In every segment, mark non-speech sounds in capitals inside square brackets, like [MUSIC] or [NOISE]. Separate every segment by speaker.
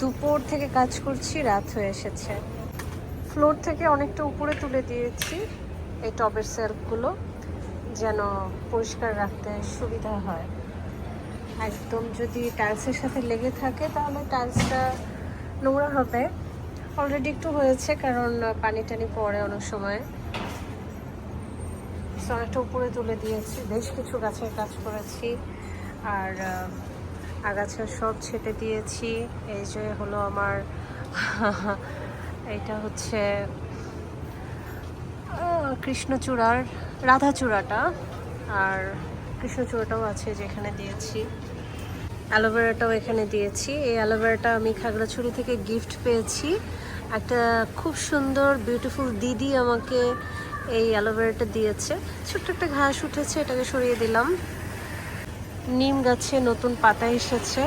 Speaker 1: দুপুর থেকে কাজ করছি, রাত হয়ে এসেছে। ফ্লোর থেকে অনেকটা উপরে তুলে দিয়েছি এই টবের সেলফগুলো, যেন পরিষ্কার রাখতে সুবিধা হয়। একদম যদি টাইলসের সাথে লেগে থাকে, তাহলে টাইলসটা নোংরা হবে। অলরেডি একটু হয়েছে, কারণ পানি টানি পড়ে অনেক সময়। অনেকটা উপরে তুলে দিয়েছি। বেশ কিছু গাছের কাজ করেছি। আর আগাছা সব ছেটে দিয়েছি। এই যে হলো আমার, [LAUGHS] এটা হচ্ছে কৃষ্ণচূড়ার রাধাচূড়াটা। আর কৃষ্ণচূড়াটাও আছে যেখানে দিয়েছি। অ্যালোভেরাটাও এখানে দিয়েছি। এই অ্যালোভেরাটা আমি খাগড়াছড়ি থেকে গিফট পেয়েছি। একটা খুব সুন্দর বিউটিফুল দিদি আমাকে এই অ্যালোভেরাটা দিয়েছে। ছোট্ট একটা ঘাস উঠেছে, এটাকে সরিয়ে দিলাম। নিম গাছে নতুন পাতা এসেছে।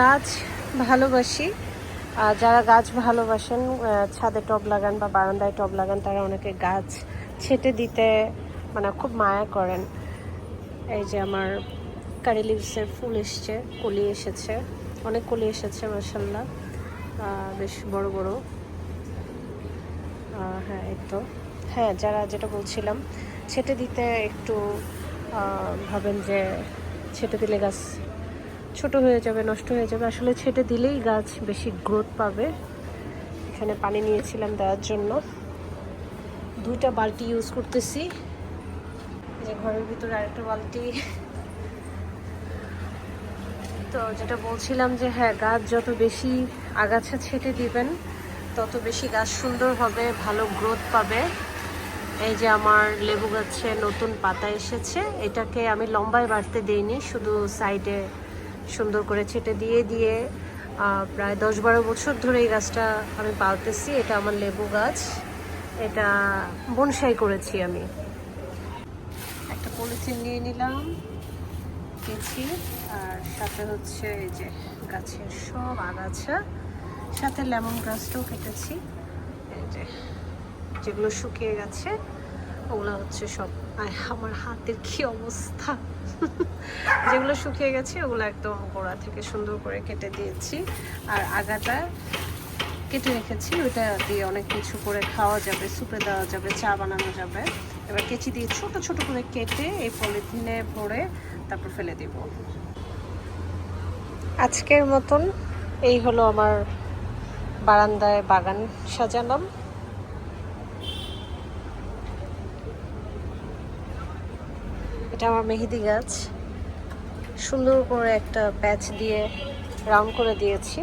Speaker 1: গাছ ভালোবাসি। যারা গাছ ভালোবাসেন ছাদে টব লাগান বা বারান্দায় টব লাগান, তারা অনেকে গাছ ছেটে দিতে মানে খুব মায়া করেন। এই যে আমার কারি লিভসের ফুল এসছে, কলি এসেছে। অনেক কলি এসেছে মাসাল্লাহ বেশ বড় বড়। হ্যাঁ এই তো। হ্যাঁ যারা যেটা বলছিলাম, ছেটে দিতে একটু ভাবেন যে ছেটে দিলে গাছ ছোট হয়ে যাবে, নষ্ট হয়ে যাবে। আসলে ছেটে দিলেই গাছ বেশি গ্রোথ পাবে। এখানে পানি নিয়েছিলাম দেওয়ার জন্য। দুইটা বালতি ইউজ করতেছি। যে ঘরের ভিতরে আরেকটা বালতি। তো যেটা বলছিলাম যে হ্যাঁ গাছ যত বেশি আগাছা ছেটে দিবেন, তত বেশি গাছ সুন্দর হবে, ভালো গ্রোথ পাবে। এই যে আমার লেবু গাছে নতুন পাতা এসেছে। এটাকে আমি লম্বায় বাড়তে দিইনি, শুধু সাইডে সুন্দর করে ছেটে দিয়ে দিয়ে প্রায় দশ বারো বছর ধরে এই গাছটা আমি পালতেছি। এটা আমার লেবু গাছ। এটা বনসাই করেছি আমি। একটা পলিথিন নিয়ে নিলাম কেছি আর সাথে হচ্ছে এই যে গাছের সব আগাছা, সাথে লেমন গাছটাও কেটেছি। এই যে যেগুলো শুকিয়ে গেছে ওগুলো হচ্ছে সব আয়, আমার হাতের কি অবস্থা? যেগুলো শুকিয়ে গেছে ওগুলো একদম গোড়া থেকে সুন্দর করে কেটে দিয়েছি। আর আগাটা কেটে রেখেছি ওইটা দিয়ে অনেক কিছু করে খাওয়া যাবে সুপে দেওয়া যাবে চা বানানো যাবে। এবার কেচি দিয়ে ছোট ছোট করে কেটে এই পলিথিনে ভরে তারপর ফেলে দিব। আজকের মতন এই হলো আমার বারান্দায় বাগান সাজালাম। এটা আমার মেহেদি গাছ। সুন্দর করে একটা প্যাচ দিয়ে রাউন্ড করে দিয়েছি।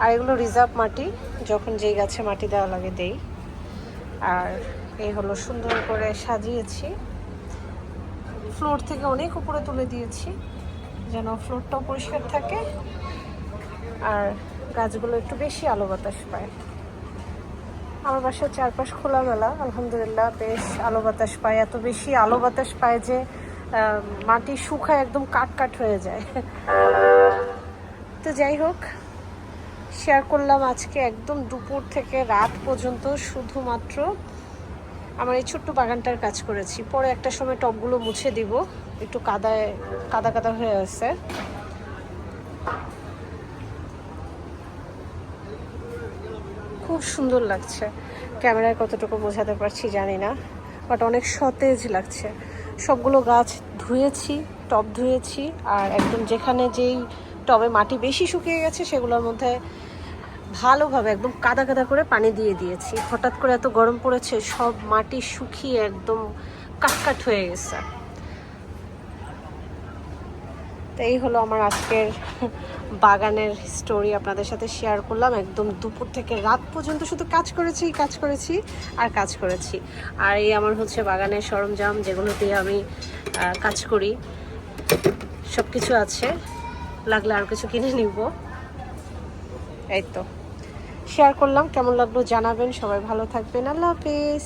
Speaker 1: আর এগুলো রিজার্ভ মাটি, যখন যেই গাছে মাটি দেওয়া লাগে দেই। আর এই হলো সুন্দর করে সাজিয়েছি। ফ্লোর থেকে অনেক উপরে তুলে দিয়েছি, যেন ফ্লোরটাও পরিষ্কার থাকে। আর গাছগুলো একটু বেশি আলো বাতাস পায়। আমার বাসার চারপাশ খোলামেলা, আলহামদুলিল্লাহ বেশ আলো বাতাস পায়। এত বেশি আলো বাতাস পায় যে মাটি শুকায় একদম কাট কাট হয়ে যায়। তো যাই হোক শেয়ার করলাম আজকে একদম দুপুর থেকে রাত পর্যন্ত শুধুমাত্র। আমার এই ছোট্ট বাগানটার কাজ করেছি। পরে একটা সময় টবগুলো মুছে দিব। একটু কাদায়, কাদা কাদা হয়ে আছে। খুব সুন্দর লাগছে। ক্যামেরায় কতটুকু বোঝাতে পারছি জানি না বাট অনেক সতেজ লাগছে। সবগুলো গাছ ধুয়েছি, টব ধুয়েছি, আর একদম যেখানে যেই টবে মাটি বেশি শুকিয়ে গেছে সেগুলোর মধ্যে ভালোভাবে একদম কাদা কাদা করে পানি দিয়ে দিয়েছি। হঠাৎ করে এত গরম পড়েছে, সব মাটি শুকিয়ে একদম কাটকাট হয়ে গেছে। তো এই হলো আমার আজকের বাগানের স্টোরি আপনাদের সাথে শেয়ার করলাম। একদম দুপুর থেকে রাত পর্যন্ত শুধু কাজ করেছি কাজ করেছি আর কাজ করেছি। আর এই আমার হচ্ছে বাগানের সরঞ্জাম যেগুলো দিয়ে আমি কাজ করি। সব কিছু আছে, লাগলে আর কিছু কিনে নিব। এই তো। শেয়ার করলাম, কেমন লাগল জানাবেন, সবাই ভালো থাকবেন, আল্লাহ হাফিজ।